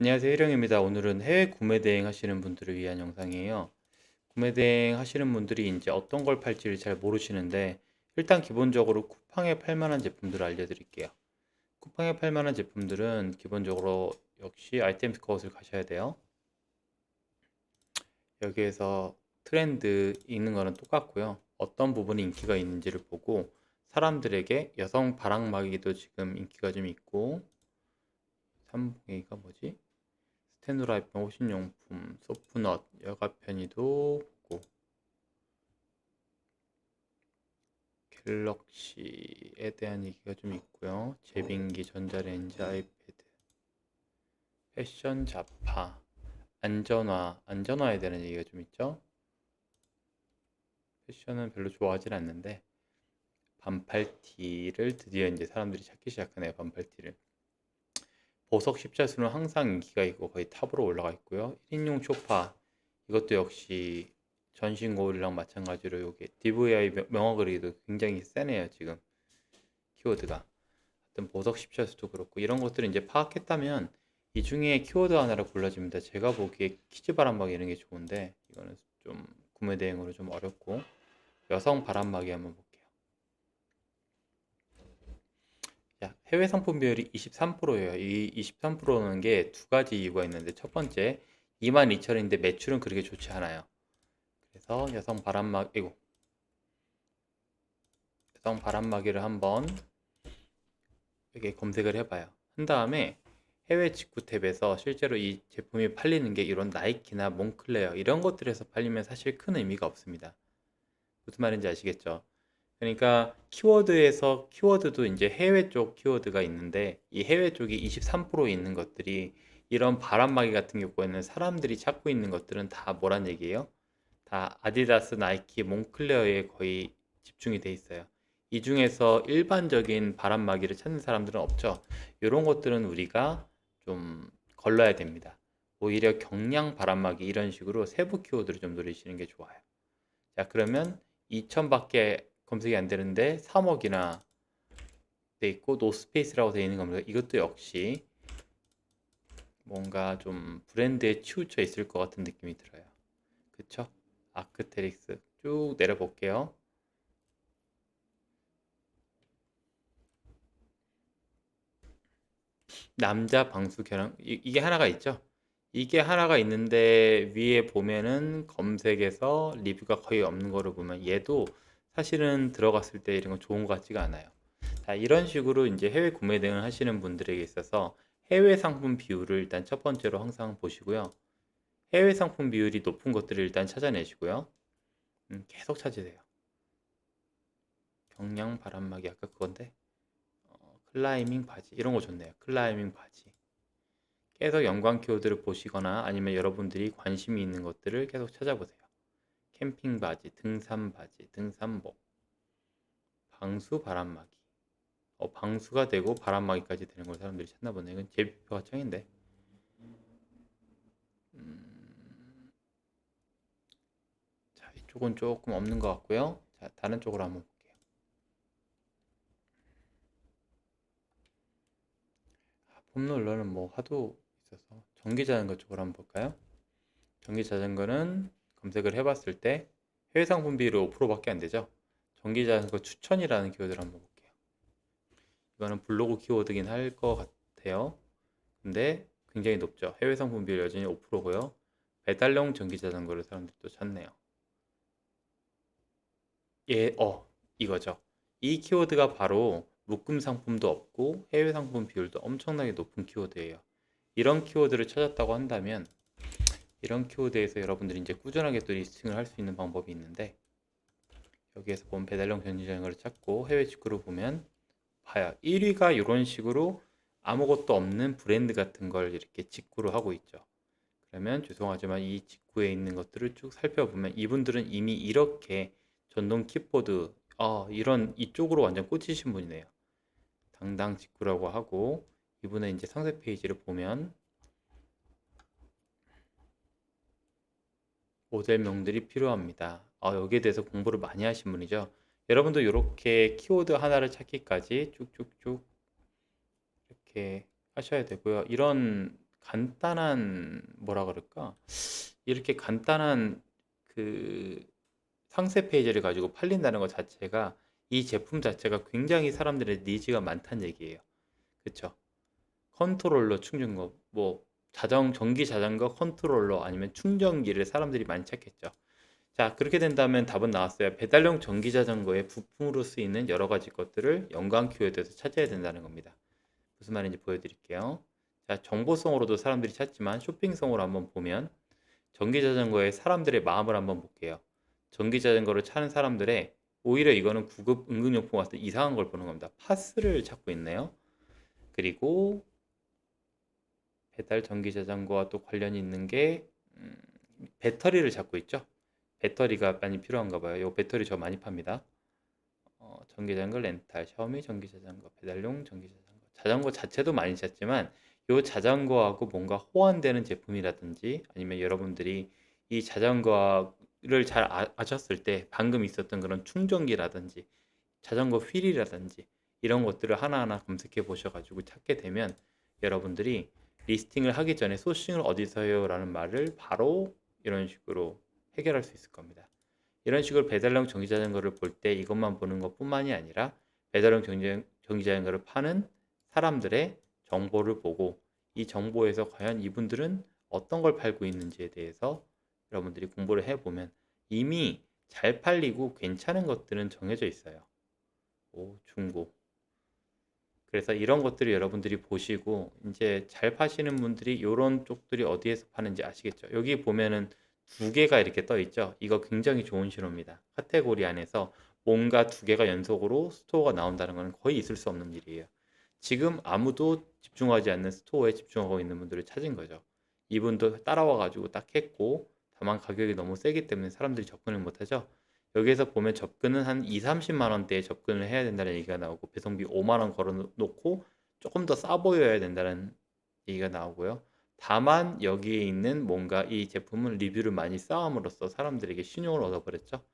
안녕하세요. 일영입니다. 오늘은 해외 구매 대행 하시는 분들을 위한 영상이에요. 구매 대행 하시는 분들이 이제 어떤 걸 팔지를 잘 모르시는데 일단 기본적으로 쿠팡에 팔 만한 제품들을 알려드릴게요. 쿠팡에 팔 만한 제품들은 기본적으로 역시 아이템 스커웃을 가셔야 돼요. 여기에서 트렌드 있는 거는 똑같고요. 어떤 부분이 인기가 있는지를 보고 사람들에게 여성 바람막이도 지금 인기가 좀 있고 3분기가 뭐지? 스테노라이프 호신용품, 소프넛, 여가 편의도 보고 갤럭시에 대한 얘기가 좀 있고요. 제빙기, 전자레인지, 아이패드, 패션 잡화, 안전화, 안전화에 대한 얘기가 좀 있죠. 패션은 별로 좋아하진 않는데 반팔티를 드디어 이제 사람들이 찾기 시작하네요. 반팔티를. 보석 십자수는 항상 인기가 있고 거의 탑으로 올라가 있고요. 1인용 쇼파 이것도 역시 전신 거울이랑 마찬가지로 요게 DVI 명- 명화 그리도 굉장히 세네요 지금 키워드가 하여튼 보석 십자수도 그렇고 이런 것들을 이제 파악했다면 이 중에 키워드 하나를 골라줍니다 제가 보기에 키즈 바람막이 이런 게 좋은데 이거는 좀 구매 대행으로 좀 어렵고 여성 바람막이 한번 볼게요 자, 해외 상품 비율이 23%예요. 이 23%는 게 두 가지 이유가 있는데 첫 번째 22,000원인데 매출은 그렇게 좋지 않아요. 그래서 여성 바람막 이고 여성 바람막이를 한번 이렇게 검색을 해봐요. 한 다음에 해외 직구 탭에서 실제로 이 제품이 팔리는 게 이런 나이키나 몽클레어 이런 것들에서 팔리면 사실 큰 의미가 없습니다. 무슨 말인지 아시겠죠? 그러니까 키워드에서 키워드도 이제 해외 쪽 키워드가 있는데 이 해외 쪽이 23% 있는 것들이 이런 바람막이 같은 경우에는 사람들이 찾고 있는 것들은 다 뭐란 얘기예요? 다 아디다스, 나이키, 몽클레어에 거의 집중이 돼 있어요. 이 중에서 일반적인 바람막이를 찾는 사람들은 없죠. 이런 것들은 우리가 좀 걸러야 됩니다. 오히려 경량 바람막이 이런 식으로 세부 키워드를 좀 노리시는 게 좋아요. 자, 그러면 2천밖에 검색이 안 되는데 3억이나 돼 있고 노스페이스라고 되어 있는 겁니다. 이것도 역시 뭔가 좀 브랜드에 치우쳐 있을 것 같은 느낌이 들어요. 그쵸? 아크테릭스 쭉 내려볼게요. 남자 방수 이, 이게 하나가 있죠. 이게 하나가 있는데 위에 보면은 검색에서 리뷰가 거의 없는 거를 보면 얘도 사실은 들어갔을 때 이런 건 좋은 것 같지가 않아요. 자, 이런 식으로 이제 해외 구매 등을 하시는 분들에게 있어서 해외 상품 비율을 일단 첫 번째로 항상 보시고요. 해외 상품 비율이 높은 것들을 일단 찾아내시고요. 음, 계속 찾으세요. 경량 바람막이 아까 그건데 어, 클라이밍 바지 이런 거 좋네요. 클라이밍 바지. 계속 연관 키워드를 보시거나 아니면 여러분들이 관심이 있는 것들을 계속 찾아보세요. 캠핑 바지, 등산 바지, 등산복, 방수 바람막이. 어, 방수가 되고 바람막이까지 되는 걸 사람들이 찾나 보네. 이건 제비표가 짱인데. 음, 자, 이쪽은 조금 없는 것 같고요. 자, 다른 쪽으로 한번 볼게요. 아, 폼롤러는 뭐 하도 있어서 전기 자전거 쪽으로 한번 볼까요? 전기 자전거는 검색을 해봤을 때 해외 상품 비율이 5%밖에 안 되죠. 전기 자전거 추천이라는 키워드를 한번 볼게요. 이거는 블로그 키워드긴 할 것 같아요. 근데 굉장히 높죠. 해외 상품 비율 여전히 5%고요. 배달용 전기 자전거를 사람들이 또 찾네요. 예, 어, 이거죠. 이 키워드가 바로 묶음 상품도 없고 해외 상품 비율도 엄청나게 높은 키워드예요. 이런 키워드를 찾았다고 한다면 이런 키워드에서 여러분들이 이제 꾸준하게 또 리스팅을 할 수 있는 방법이 있는데 여기에서 보면 배달용 전지자전거를 찾고 해외 직구를 보면 봐요. 1위가 이런 식으로 아무것도 없는 브랜드 같은 걸 이렇게 직구를 하고 있죠. 그러면 죄송하지만 이 직구에 있는 것들을 쭉 살펴보면 이분들은 이미 이렇게 전동 킥보드 어, 이런 이쪽으로 완전 꽂히신 분이네요. 당당 직구라고 하고 이분의 이제 상세 페이지를 보면 모델명들이 필요합니다. 어, 여기에 대해서 공부를 많이 하신 분이죠. 여러분도 이렇게 키워드 하나를 찾기까지 쭉쭉쭉 이렇게 하셔야 되고요. 이런 간단한 뭐라 그럴까? 이렇게 간단한 그 상세 페이지를 가지고 팔린다는 것 자체가 이 제품 자체가 굉장히 사람들의 니즈가 많다는 얘기예요. 그쵸? 컨트롤러 충전거, 뭐 자전 전기 자전거 컨트롤러 아니면 충전기를 사람들이 많이 찾겠죠. 자, 그렇게 된다면 답은 나왔어요. 배달용 전기 자전거의 부품으로 쓰이는 여러 가지 것들을 연관 키워드에서 찾아야 된다는 겁니다. 무슨 말인지 보여드릴게요. 자, 정보성으로도 사람들이 찾지만 쇼핑성으로 한번 보면 전기 자전거의 사람들의 마음을 한번 볼게요. 전기 자전거를 찾는 사람들의 오히려 이거는 구급 응급용품 같은 이상한 걸 보는 겁니다. 파스를 찾고 있네요. 그리고 배달 전기 자전거와 또 관련이 있는 게 음, 배터리를 찾고 있죠. 배터리가 많이 필요한가 봐요. 이 배터리 저 많이 팝니다. 어, 전기 자전거 렌탈, 샤오미 전기 자전거, 배달용 전기 자전거. 자전거 자체도 많이 찾지만 이 자전거하고 뭔가 호환되는 제품이라든지 아니면 여러분들이 이 자전거를 잘 아, 아셨을 때 방금 있었던 그런 충전기라든지 자전거 휠이라든지 이런 것들을 하나하나 검색해 보셔가지고 찾게 되면 여러분들이 리스팅을 하기 전에 소싱을 어디서 해요? 라는 말을 바로 이런 식으로 해결할 수 있을 겁니다. 이런 식으로 배달용 전기자전거를 볼 때 이것만 보는 것 뿐만이 아니라 전기- 전기자전거를 파는 사람들의 정보를 보고 이 정보에서 과연 이분들은 어떤 걸 팔고 있는지에 대해서 여러분들이 공부를 해보면 이미 잘 팔리고 괜찮은 것들은 정해져 있어요. 오, 중고. 그래서 이런 것들을 여러분들이 보시고 이제 잘 파시는 분들이 이런 쪽들이 어디에서 파는지 아시겠죠? 여기 보면은 두 개가 이렇게 떠 있죠. 이거 굉장히 좋은 신호입니다. 카테고리 안에서 뭔가 두 개가 연속으로 스토어가 나온다는 건 거의 있을 수 없는 일이에요. 지금 아무도 집중하지 않는 스토어에 집중하고 있는 분들을 찾은 거죠. 이분도 따라와 가지고 딱 했고 다만 가격이 너무 세기 때문에 사람들이 접근을 못 하죠. 여기에서 보면 접근은 한 2, 30만 원대에 접근을 해야 된다는 얘기가 나오고 배송비 5만 원 걸어 놓고 조금 더 싸 보여야 된다는 얘기가 나오고요. 다만 여기에 있는 뭔가 이 제품은 리뷰를 많이 쌓음으로써 사람들에게 신용을 얻어버렸죠.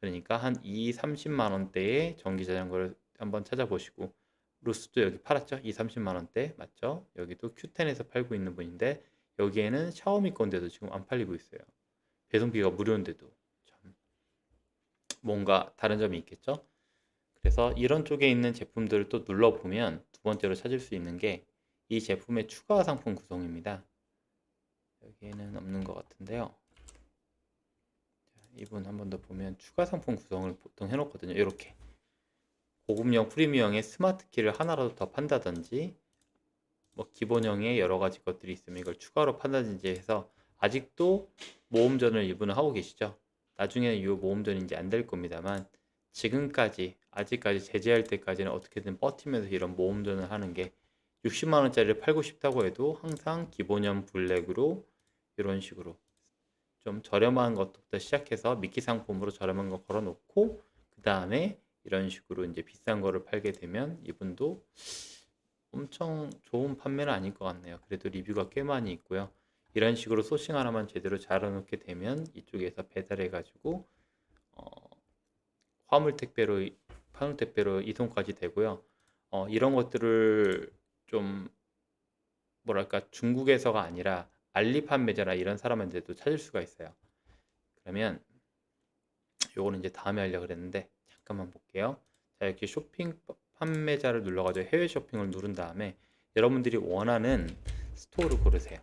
그러니까 한 2, 30만 원대의 전기 자전거를 한번 찾아보시고 루스도 여기 팔았죠. 2, 30만 원대 맞죠? 여기도 Q10에서 팔고 있는 분인데 여기에는 샤오미 건데도 지금 안 팔리고 있어요. 배송비가 무료인데도 참 뭔가 다른 점이 있겠죠? 그래서 이런 쪽에 있는 제품들을 또 눌러보면 두 번째로 찾을 수 있는 게 이 제품의 추가 상품 구성입니다. 여기에는 없는 것 같은데요. 자, 이분 한 번 더 보면 추가 상품 구성을 보통 해놓거든요. 이렇게 고급형 프리미엄의 스마트 키를 하나라도 더 판다든지 뭐 기본형의 여러 가지 것들이 있으면 이걸 추가로 판다든지 해서 아직도 모험전을 이분은 하고 계시죠. 나중에는 이 모험전이 이제 안 될 겁니다만 지금까지 아직까지 제재할 때까지는 어떻게든 버티면서 이런 모험전을 하는 게 60만 원짜리를 팔고 싶다고 해도 항상 기본형 블랙으로 이런 식으로 좀 저렴한 것부터 시작해서 미끼 상품으로 저렴한 거 걸어 놓고 그 다음에 이런 식으로 이제 비싼 거를 팔게 되면 이분도 엄청 좋은 판매는 아닐 것 같네요. 그래도 리뷰가 꽤 많이 있고요. 이런 식으로 소싱 하나만 제대로 잘 해놓게 되면 이쪽에서 배달해 가지고 어, 화물 택배로 화물 택배로 이송까지 되고요. 어, 이런 것들을 좀 뭐랄까 중국에서가 아니라 알리 판매자나 이런 사람한테도 찾을 수가 있어요. 그러면 요거는 이제 다음에 하려고 그랬는데 잠깐만 볼게요. 자 이렇게 쇼핑 판매자를 눌러가지고 해외 쇼핑을 누른 다음에 여러분들이 원하는 스토어를 고르세요.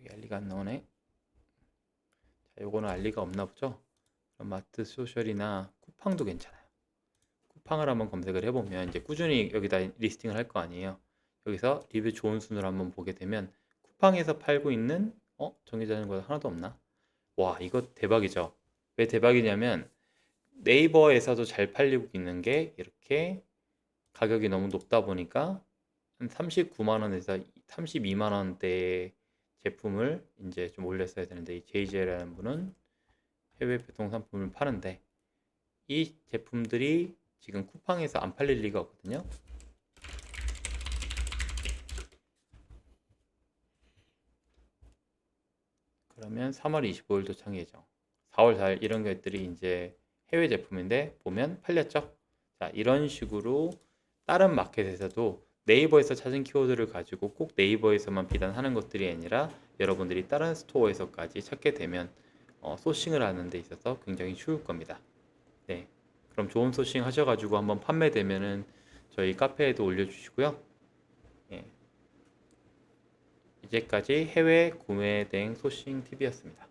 여기 알리가 안 나오네. 자 요거는 알리가 없나 보죠. 그럼 마트 소셜이나 쿠팡도 괜찮아요. 쿠팡을 한번 검색을 해보면 이제 꾸준히 여기다 리스팅을 할 거 아니에요. 여기서 리뷰 좋은 순으로 한번 보게 되면 쿠팡에서 팔고 있는 어 전기자전거 하나도 없나? 와 이거 대박이죠. 왜 대박이냐면 네이버에서도 잘 팔리고 있는 게 이렇게 가격이 너무 높다 보니까 한 39만 원에서 32만 원대의 제품을 이제 좀 올렸어야 되는데 이 JJ라는 분은 해외 배송 상품을 파는데 이 제품들이 지금 쿠팡에서 안 팔릴 리가 없거든요. 그러면 3월 25일 도착 예정. 4월 4일 이런 것들이 이제 해외 제품인데 보면 팔렸죠. 자, 이런 식으로 다른 마켓에서도 네이버에서 찾은 키워드를 가지고 꼭 네이버에서만 비단하는 것들이 아니라 여러분들이 다른 스토어에서까지 찾게 되면 어, 소싱을 하는 데 있어서 굉장히 쉬울 겁니다. 네. 그럼 좋은 소싱 하셔가지고 한번 판매되면은 저희 카페에도 올려주시고요. 예. 이제까지 해외 구매 대행 소싱 팁이었습니다.